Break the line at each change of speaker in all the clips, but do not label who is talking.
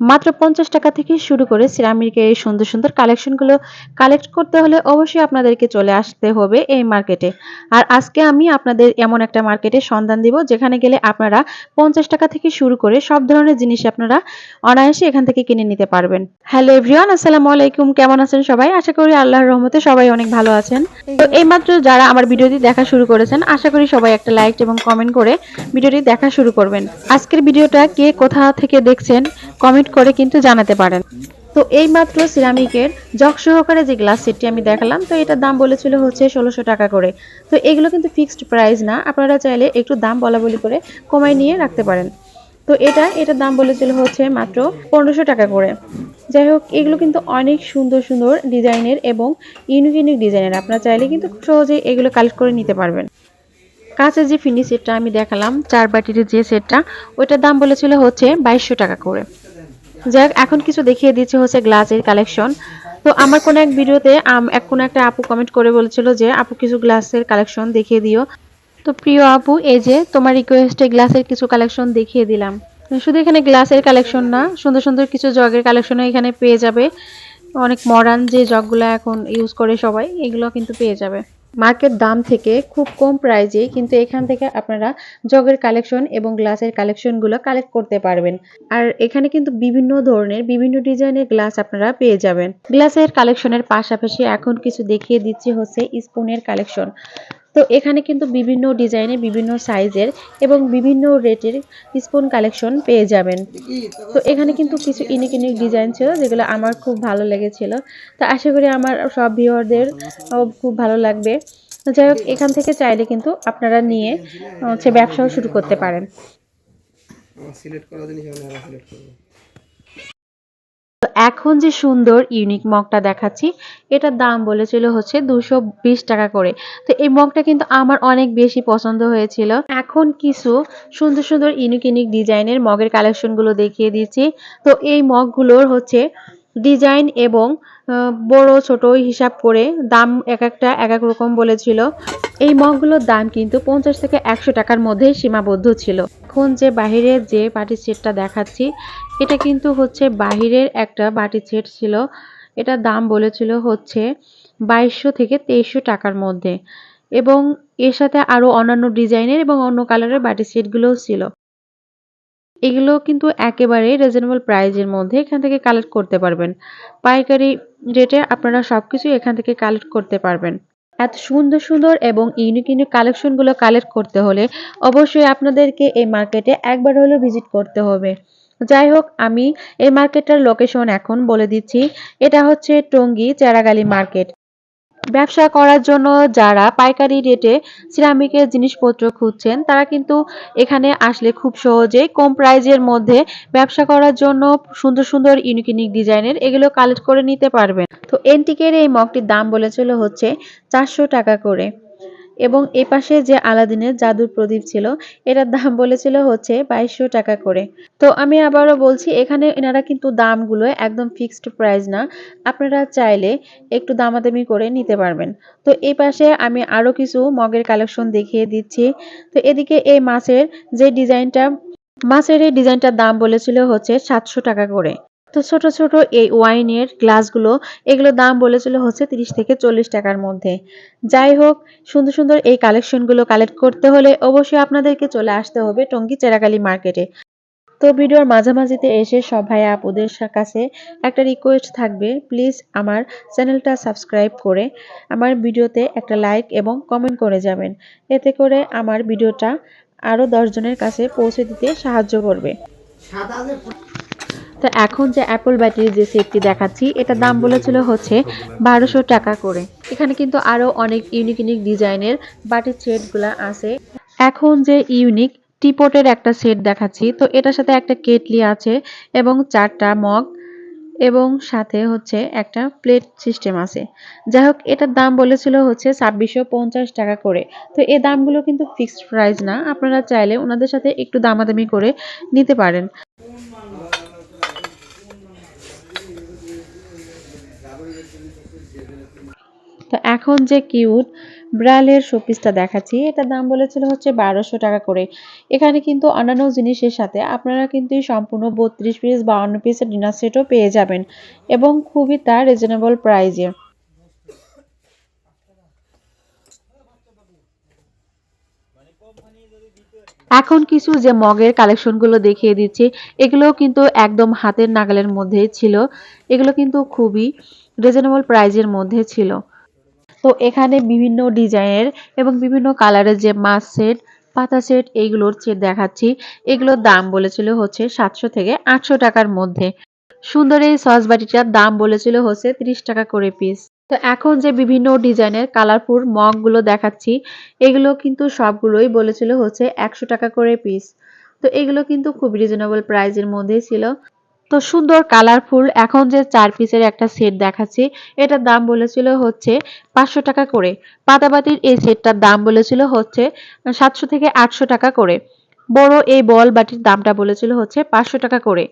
মাত্র পঞ্চাশ টাকা থেকে শুরু করে সিরামিকের এই সুন্দর সুন্দর কালেকশনগুলো কালেক্ট করতে হলে অবশ্যই আপনাদেরকে চলে আসতে হবে এই মার্কেটে আর আজকে আমি আপনাদের এমন একটা মার্কেটের সন্ধান দিব, যেখানে গেলে আপনারা পঞ্চাশ টাকা থেকে শুরু করে সব ধরনের জিনিস আপনারা অনায়াসে এখান থেকে কিনে নিতে পারবেন। হ্যালো এভরিওয়ান আসসালামু আলাইকুম। কেমন আছেন সবাই? আশা করি আল্লাহর রহমতে সবাই অনেক ভালো আছেন। তো এইমাত্র যারা আমার ভিডিওটি দেখা শুরু করেছেন, আশা করি সবাই একটা লাইক এবং কমেন্ট করে ভিডিওটি দেখা শুরু করবেন। আজকের ভিডিওটা কে কোথা থেকে দেখছেন কমেন্ট করে কিন্তু জানাতে পারেন। তো এই মাত্র সিরামিকের জগ সহকারে যে গ্লাস সেটটি আমি দেখালাম, তো এটার দাম বলেছিল হচ্ছে ষোলোশো টাকা করে। তো এগুলো কিন্তু ফিক্সড প্রাইস না, আপনারা চাইলে একটু দাম বলা বলি করে কমাই নিয়ে রাখতে পারেন। তো এটা, এটার দাম বলেছিল হচ্ছে মাত্র পনেরোশো টাকা করে। যাই হোক, এগুলো কিন্তু অনেক সুন্দর সুন্দর ডিজাইনের এবং ইউনিক ইউনিক ডিজাইনের। আপনারা চাইলে কিন্তু খুব সহজেই এগুলো কালেক্ট করে নিতে পারবেন। কাঁচের যে ফিনি সেটটা আমি দেখালাম, চার বাটির যে সেটটা, ওইটার দাম বলেছিল হচ্ছে বাইশশো টাকা করে। যাক, এখন কিছু দেখিয়ে দিচ্ছে হচ্ছে গ্লাসের কালেকশন তো আমার কোনো এক ভিডিওতে এক কোনো একটা আপু কমেন্ট করে বলেছিল যে, আপু, কিছু গ্লাসের কালেকশন দেখিয়ে দিও। তো প্রিয় আপু, এই যে তোমার রিকোয়েস্টে গ্লাসের কিছু কালেকশন দেখিয়ে দিলাম। শুধু এখানে গ্লাসের কালেকশন না, সুন্দর সুন্দর কিছু জগের কালেকশনও এখানে পেয়ে যাবে। অনেক মডার্ন যে জগগুলো এখন ইউজ করে সবাই, এগুলো কিন্তু পেয়ে যাবে। মার্কেট দাম থেকে খুব কম প্রাইজে কিন্তু এখান থেকে আপনারা জগের কালেকশন এবং গ্লাসের কালেকশনগুলো কালেক্ট করতে পারবেন। আর এখানে কিন্তু বিভিন্ন ধরনের, বিভিন্ন ডিজাইনের গ্লাস আপনারা পেয়ে যাবেন। গ্লাসের কালেকশনের পাশাপাশি এখন কিছু দেখিয়ে দিচ্ছি হচ্ছে স্পুনের কালেকশন। তো এখানে কিন্তু বিভিন্ন ডিজাইনের বিভিন্ন সাইজের এবং বিভিন্ন রেটের স্পুন কালেকশন পেয়ে যাবেন। তো এখানে কিন্তু কিছু ইউনিক ইউনিক ডিজাইন ছিল যেগুলো আমার খুব ভালো লেগেছিল। তো আশা করি আমার সব ভিউয়ারদের খুব ভালো লাগবে। যাই হোক, এখান থেকে চাইলে কিন্তু আপনারা নিয়ে, হচ্ছে ব্যবসাও শুরু করতে পারেন।
সিলেক্ট করা জিনিস আমি আবার সিলেক্ট করব।
এখন যে সুন্দর ইউনিক মগটা দেখাচ্ছি, এটার দাম বলেছিল হচ্ছে দুশো টাকা করে। তো এই মগটা কিন্তু আমার অনেক বেশি পছন্দ হয়েছিল। এখন কিছু সুন্দর সুন্দর ইউনিক ইউনিক ডিজাইনের মগের কালেকশনগুলো দেখিয়ে দিচ্ছি। তো এই মগগুলোর হচ্ছে ডিজাইন এবং বড়, ছোট হিসাব করে দাম এক একটা, এক এক রকম বলেছিল। এই মগগুলোর দাম কিন্তু পঞ্চাশ থেকে একশো টাকার মধ্যে সীমাবদ্ধ ছিল। এখন যে বাহিরের যে বাটি সেটটা দেখাচ্ছি এটা কিন্তু হচ্ছে বাহিরের একটা বাটি সেট ছিল। এটার দাম বলেছিল হচ্ছে বাইশশো থেকে তেইশশো টাকার মধ্যে। এবং এর সাথে আরও অন্যান্য ডিজাইনের এবং অন্য কালারের বাটি সেটগুলোও ছিল। এগুলো কিন্তু একেবারে রিজনেবল প্রাইজের মধ্যে এখান থেকে কালেক্ট করতে পারবেন। পাইকারি রেটে আপনারা সব কিছু এখান থেকে কালেক্ট করতে পারবেন। এত সুন্দর সুন্দর এবং ইউনিক ইউনিক কালেকশনগুলো কালেক্ট করতে হলে অবশ্যই আপনাদেরকে এই মার্কেটে একবার হলেও ভিজিট করতে হবে। যাই হোক আমি এই মার্কেটটার লোকেশন এখন বলে দিচ্ছি। এটা হচ্ছে টঙ্গী চেরাগালি মার্কেট। ব্যবসা করার জন্য যারা পাইকারি রেটে সিরামিকের জিনিসপত্র খুঁজছেন, তারা কিন্তু এখানে আসলে খুব সহজেই কম প্রাইজের মধ্যে ব্যবসা করার জন্য সুন্দর সুন্দর ইউনিক ইউনিক ডিজাইনের এগুলো কালেক্ট করে নিতে পারবেন। তো এন্টিকের এই মগটির দাম বলেছিল হচ্ছে চারশো টাকা করে। এবং এ পাশে যে আলাদিনের জাদুর প্রদীপ ছিল, এটার দাম বলেছিল হচ্ছে বাইশশো টাকা করে। তো আমি আবারও বলছি, এখানে এনারা কিন্তু দামগুলো একদম ফিক্সড প্রাইস না। আপনারা চাইলে একটু দামাদামি করে নিতে পারবেন। তো এই পাশে আমি আরও কিছু মগের কালেকশন দেখিয়ে দিচ্ছি। তো এদিকে এই মাছের যে ডিজাইনটা মাছের এই ডিজাইনটার দাম বলেছিল হচ্ছে সাতশো টাকা করে। তো ছোট ছোট এই ওয়াইনের গ্লাসগুলো এগুলো দাম বলেছিল হচ্ছে তিরিশ থেকে চল্লিশ টাকার মধ্যে। যাই হোক, সুন্দর সুন্দর এই কালেকশনগুলো কালেক্ট করতে হলে অবশ্যই আপনাদেরকে চলে আসতে হবে টঙ্গী চেরাকালি মার্কেটে তো ভিডিওর মাঝামাঝিতে এসে সব আপুদের কাছে একটা রিকোয়েস্ট থাকবে প্লিজ আমার চ্যানেলটা সাবস্ক্রাইব করে আমার ভিডিওতে একটা লাইক এবং কমেন্ট করে যাবেন। এতে করে আমার ভিডিওটা আরও দশজনের কাছে পৌঁছে দিতে সাহায্য করবে। তো এখন যে অ্যাপল ব্যাটারির যে সেটটি দেখাচ্ছি, এটার দাম বলেছিল হচ্ছে বারোশো টাকা করে। এখানে কিন্তু আরও অনেক ইউনিক ইউনিক ডিজাইনের বাটির সেটগুলো আছে। এখন যে ইউনিক টিপটের একটা সেট দেখাচ্ছি, তো এটার সাথে একটা কেটলি আছে এবং চারটা মগ এবং সাথে হচ্ছে একটা প্লেট সিস্টেম আছে। যাই হোক এটার দাম বলেছিল হচ্ছে ছাব্বিশশো পঞ্চাশ টাকা করে। তো এ দামগুলো কিন্তু ফিক্সড প্রাইস না, আপনারা চাইলে ওনাদের সাথে একটু দামাদামি করে নিতে পারেন। তো এখন যে কিউট ব্রালের শোপিসটা দেখাচ্ছি, এটার দাম বলেছিল হচ্ছে বারোশো টাকা করে। এখানে কিন্তু অন্যান্য জিনিসের সাথে আপনারা কিন্তু সম্পূর্ণ বত্রিশ পিস বা অন্য পিসের ডিনার সেটও পেয়ে যাবেন এবং খুবই তার রিজনেবল প্রাইজে এখন কিছু যে মগের কালেকশনগুলো দেখিয়ে দিচ্ছি, এগুলোও কিন্তু একদম হাতের নাগালের মধ্যে ছিল। এগুলো কিন্তু খুবই রিজনেবল প্রাইজের মধ্যে ছিল। তো এখানে বিভিন্ন ডিজাইনের এবং বিভিন্ন কালারের যে মাছ সেট, পাতা সেট এইগুলোর সেট দেখাচ্ছি। এগুলোর দাম বলেছিল হচ্ছে সাতশো থেকে আটশো টাকার মধ্যে। সুন্দর এই সস বাটিটার দাম বলেছিল হচ্ছে ত্রিশ টাকা করে পিস। তো এখন যে বিভিন্ন ডিজাইনের কালারফুল মগগুলো দেখাচ্ছি, এগুলো কিন্তু সবগুলোই বলেছিল হচ্ছে একশো টাকা করে পিস। তো এগুলো কিন্তু খুব রিজনেবল প্রাইজের মধ্যেই ছিল। তো সুন্দর কালারফুল এখন যে চার পিসের একটা সেট দেখাচ্ছি, এটার দাম বলেছিল হচ্ছে পাঁচশো টাকা করে। পাতাবাতির এই সেটটার দাম বলেছিল হচ্ছে সাতশো থেকে আটশো টাকা করে। বড় এই বল বাটির দামটা বলেছিল হচ্ছে পাঁচশো টাকা করে।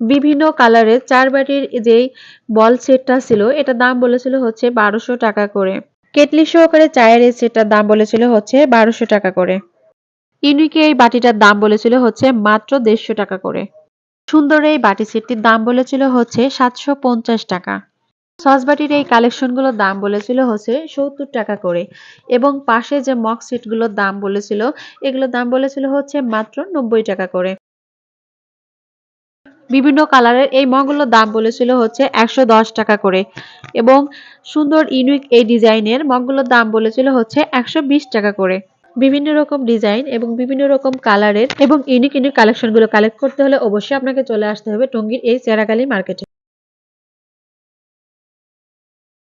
বিভিন্ন কালারের চার বাটির যেই বল সেটটা ছিল, এটার দাম বলেছিল হচ্ছে বারোশো টাকা করে। কেটলি সহকারে চায়ের এই সেটটার দাম বলেছিল হচ্ছে বারোশো টাকা করে। ইউনিকে এই বাটিটার দাম বলেছিল হচ্ছে মাত্র দেড়শো টাকা করে। সুন্দর এই বাটি সেটটির দাম বলেছিল হচ্ছে সাতশো পঞ্চাশ টাকা। সসবাটির এই কালেকশনগুলোর দাম বলেছিল হচ্ছে সত্তর টাকা করে এবং পাশে যে মক সেটগুলোর দাম বলেছিল, এগুলোর দাম বলেছিল হচ্ছে মাত্র নব্বই টাকা করে। বিভিন্ন কালারের এই মগগুলোর দাম বলেছিল হচ্ছে একশো দশ টাকা করে এবং সুন্দর, ইউনিক এই ডিজাইনের মগগুলোর দাম বলেছিল হচ্ছে একশো বিশ টাকা করে। বিভিন্ন রকম ডিজাইন এবং বিভিন্ন রকম কালারের এবং ইউনিক ইউনিক কালেকশনগুলো কালেক্ট করতে হলে অবশ্যই আপনাকে চলে আসতে হবে টঙ্গীর এই চেরাকালি মার্কেটে